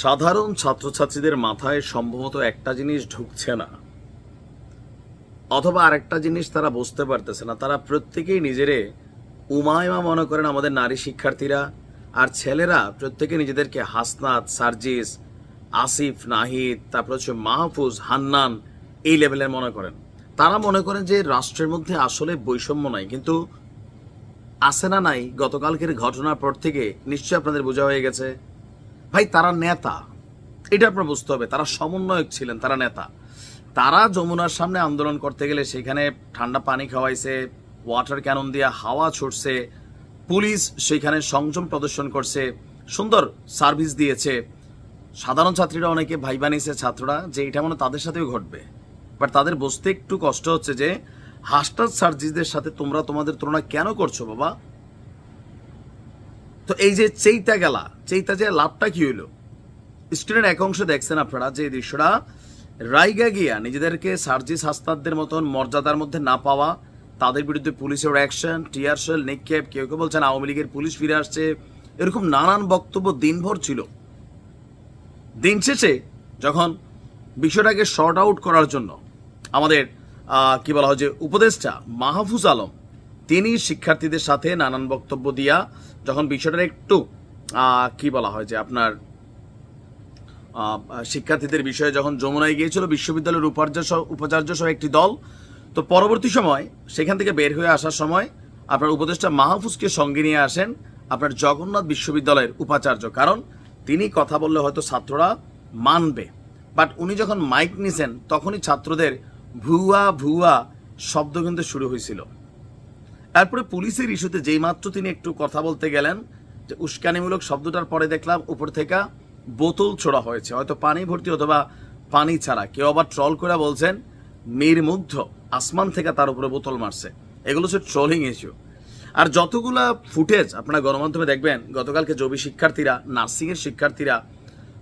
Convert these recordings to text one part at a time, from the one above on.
সাধারণ ছাত্রছাত্রীদের মাথায় সম্ভবত একটা জিনিস ঢুকছে না। অথবা আরেকটা জিনিস তারা বুঝতে পারতেছে না। তারা প্রত্যেকেই নিজেরে উমায়মা মনে করেন আমাদের নারী শিক্ষার্থীরা, আর ছেলেরা প্রত্যেকে নিজেদেরকে হাসনাত, সার্জিস, আসিফ, নাহিদ, তারপর হচ্ছে মাহফুজ, হান্নান এই লেভেলের মনে করেন। তারা মনে করেন যে রাষ্ট্রের মধ্যে আসলে বৈষম্য নাই, কিন্তু আছে না নাই, গতকালকের ঘটনার পর থেকে নিশ্চয়ই আপনাদের বোঝা হয়ে গেছে। ভাই, তারা নেতা। এটা আপনার বুঝতে হবে, তারা সমন্বয়ক ছিলেন, তারা নেতা। তারা যমুনার সামনে আন্দোলন করতে গেলে সেখানে ঠান্ডা পানি খাওয়াইছে ওয়াটার ক্যানন দিয়ে হাওয়া ছুটছে, পুলিশ সেখানে সংযম প্রদর্শন করছে, সুন্দর সার্ভিস দিয়েছে। সাধারণ ছাত্রীরা অনেকে ভাই বানিয়েছে ছাত্ররা যে এটা মনে তাদের সাথেও ঘটবে। বাট তাদের বুঝতে একটু কষ্ট হচ্ছে যে হাস্টার সার্জিসদের সাথে তোমরা তোমাদের তুলনা কেন করছ বাবা? তো এই যে চেইতা গেলা, চেইতা যে লাভটা কি হইল? স্ক্রিনের এক অংশে দেখছেন আপনারা যে দৃশ্যটা। রাইগা গিয়া নিজেদেরকে সার্জিস হাস্তাদদের মতন মর্যাদার মধ্যে না পাওয়া, তাদের বিরুদ্ধে পুলিশের অ্যাকশন টিয়ারশেল নিক্ষেপ, কেউ কেউ বলছেন আওয়ামী লীগের পুলিশ ফিরে আসছে। এরকম নানান বক্তব্য দিনভর ছিল। দিন শেষে যখন বিষয়টাকে শর্ট আউট করার জন্য আমাদের কি বলা হয় যে উপদেষ্টা মাহফুজ আলম তিনি শিক্ষার্থীদের সাথে নানান বক্তব্য দিয়া যখন বিষয়টা একটু কি বলা হয় যে আপনার শিক্ষার্থীদের বিষয়ে যখন যমুনায় গিয়েছিল, বিশ্ববিদ্যালয়ের উপাচার্য উপাচার্য সহ একটি দল, তো পরবর্তী সময় সেখান থেকে বের হয়ে আসার সময় আপনার উপদেষ্টা মাহফুজকে সঙ্গে নিয়ে আসেন আপনার জগন্নাথ বিশ্ববিদ্যালয়ের উপাচার্য। কারণ তিনি কথা বললে হয়তো ছাত্ররা মানবে। বাট উনি যখন মাইক নিছেন, তখনই ছাত্রদের ভুয়া ভুয়া শব্দ কিন্তু শুরু হয়েছিল। তারপরে পুলিশের ইস্যুতে যেই মাত্র তিনি একটু কথা বলতে গেলেন, যে উস্কানিমূলক শব্দটার পরে দেখলাম উপর থেকে বোতল ছোড়া হয়েছে। হয়তো পানি ভর্তি অথবা পানি ছাড়া। কেউ আবার ট্রল করে বলছেন, মীর মুগ্ধ, আসমান থেকে তার উপরে বোতল মারছে। এগুলো হচ্ছে ট্রলিং ইস্যু। আর যতগুলা ফুটেজ আপনারা গণমাধ্যমে দেখবেন, গতকালকে জবি শিক্ষার্থীরা, নার্সিংয়ের শিক্ষার্থীরা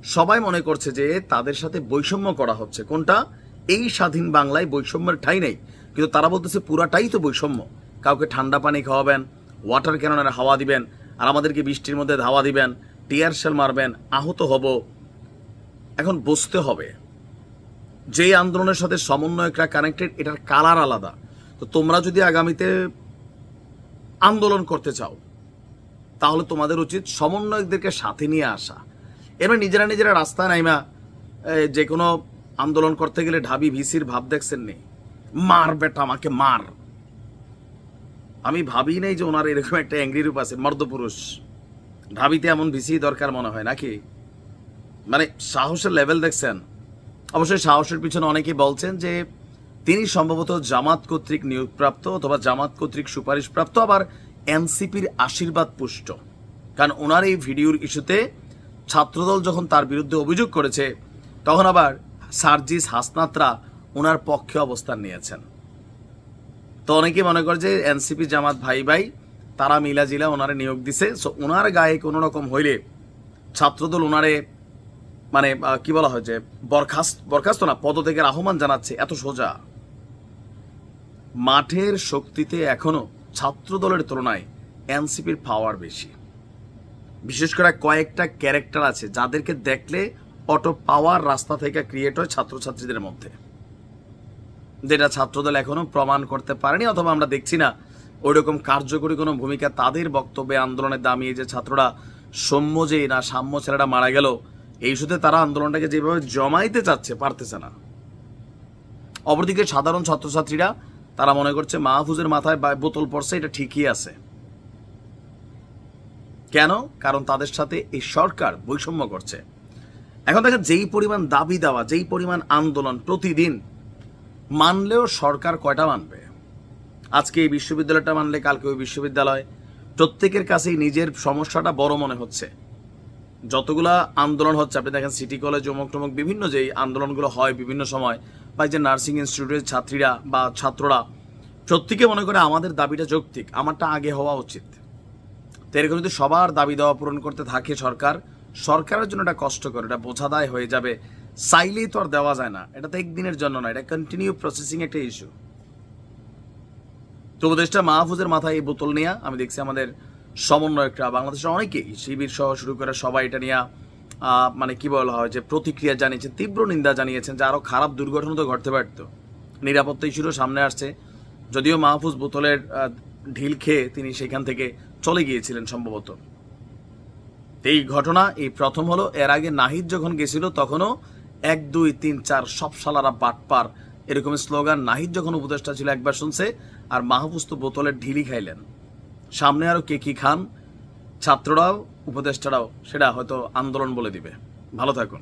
সবাই মনে করছে যে তাদের সাথে বৈষম্য করা হচ্ছে। কোনটা? এই স্বাধীন বাংলায় বৈষম্যের ঠাই নেই। কিন্তু তারা বলতেছে পুরাটাই তো বৈষম্য। কাউকে ঠান্ডা পানি খাওয়াবেন ওয়াটার ক্যাননের হাওয়া দিবেন, আর আমাদেরকে বৃষ্টির মধ্যে ধাওয়া দিবেন টিয়ার শেল মারবেন, আহত হব। এখন বুঝতে হবে যে আন্দোলনের সাথে সমন্বয়করা কানেক্টেড এটার কালার আলাদা। তো তোমরা যদি আগামীতে আন্দোলন করতে চাও, তাহলে তোমাদের উচিত সমন্বয়কদেরকে সাথে নিয়ে আসা। এবার নিজেরা নিজেরা রাস্তা নাইমা যে কোনো আন্দোলন করতে গেলে ঢাবি, ভিসির ভাব দেখছেন নি? মার বেটা, আমাকে মার। আমি ভাবি নাই যে ওনার এরকম একটা অ্যাংরি রূপ আছে, মর্দপুরুষ। ঢাবিতে এমন ভিসি দরকার মনে হয় নাকি? মানে সাহসের লেভেল দেখছেন। অবশ্যই সাহসের পিছনে অনেকে বলছেন যে তিনি সম্ভবত জামাত কর্তৃক নিয়োগপ্রাপ্ত অথবা জামাত কর্তৃক সুপারিশপ্রাপ্ত, আবার এনসিপির আশীর্বাদ পুষ্ট। কারণ ওনার এই ভিডিওর ইস্যুতে ছাত্রদল যখন তার বিরুদ্ধে অভিযোগ করেছে, তখন আবার সার্জিস হাসনাতরা ওনার পক্ষে অবস্থান নিয়েছেন। তো অনেকে মনে করে যে এনসিপি, জামাত ভাই ভাই, তারা মিলা জিলা ওনারে নিয়োগ দিছে। সো ওনার গায়ে কোনো রকম হইলে ছাত্রদল ওনারে মানে কি বলা হয় যে, বরখাস্ত বরখাস্ত না, পদত্যাগের আহ্বান জানাচ্ছে এত সোজা। মাঠের শক্তিতে এখনও ছাত্র দলের তুলনায় এনসিপির পাওয়ার বেশি। বিশেষ করে কয়েকটা ক্যারেক্টার আছে যাদেরকে দেখলে অটো পাওয়ার রাস্তা থেকে ক্রিয়েট হয় ছাত্রছাত্রীদের মধ্যে। যেটা ছাত্রদল এখনও প্রমাণ করতে পারেনি, অথবা আমরা দেখছি না। ওইরকম কার্যকরী কোনো ভূমিকা তাদের বক্তব্যে আন্দোলনে দামিয়ে যে ছাত্ররা সৌম্য যে না, সাম্য ছেলেরা মারা গেল, এই ইস্যুতে তারা আন্দোলনটাকে যেভাবে জমাইতে চাচ্ছে পারতেছে না। অপরদিকে সাধারণ ছাত্রছাত্রীরা, তারা মনে করছে মাহফুজের মাথায় বোতল পড়ছে, এটা ঠিকই আছে। কেন? কারণ তাদের সাথে এই সরকার বৈষম্য করছে। এখন দেখেন, যেই পরিমাণ দাবি দেওয়া, যেই পরিমাণ আন্দোলন প্রতিদিন মানলেও সরকার কয়টা মানবে? আজকে এই বিশ্ববিদ্যালয়টা মানলে, কালকে ওই বিশ্ববিদ্যালয়। প্রত্যেকের কাছেই নিজের সমস্যাটা বড় মনে হচ্ছে। যতগুলা আন্দোলন হচ্ছে, আপনি দেখেন সিটি কলেজ, অমুক টমুক, বিভিন্ন যেই আন্দোলনগুলো হয় বিভিন্ন সময়, বা যে নার্সিং ইনস্টিটিউটের ছাত্রীরা বা ছাত্ররা, প্রত্যেকে মনে করে আমাদের দাবিটা যৌক্তিক, আমারটা আগে হওয়া উচিত। তো এরকম যদি সবার দাবি দেওয়া পূরণ করতে থাকে সরকার, সরকারের জন্য এটা কষ্টকর, এটা বোঝাদায় হয়ে যাবে। চাইলেই তো আর দেওয়া যায় না। এটা তো একদিনের জন্য না, এটা কন্টিনিউ প্রসেসিং একটা ইস্যু তো উপদেষ্টা মাহফুজের মাথায় এই বোতল নিয়ে, আমি দেখছি আমাদের সমন্বয়করা, বাংলাদেশের অনেকেই শিবির সহ শুরু করে সবাই এটা নিয়ে মানে কি বলা হয় যে প্রতিক্রিয়া জানিয়েছেন, তীব্র নিন্দা জানিয়েছেন যে আরও খারাপ দুর্ঘটনা তো ঘটতে পারত। নিরাপত্তা ইস্যুরও সামনে আসছে। যদিও মাহফুজ বোতলের ঢিল খেয়ে তিনি সেখান থেকে চলে গিয়েছিলেন সম্ভবত। এই ঘটনা, এই প্রথম হলো, এর আগে নাহিদ যখন গেছিল, তখনও এক, দুই, তিন, চার, সব সালারা বাটপার এরকম স্লোগান নাহিদ যখন উপদেষ্টা ছিল একবার শুনছে, আর মাহফুজ তো বোতলের ঢিলি খাইলেন। সামনে আরও কে কি খান? ছাত্ররাও, উপদেষ্টারাও, সেটা হয়তো আন্দোলন বলে দিবে। ভালো থাকুন।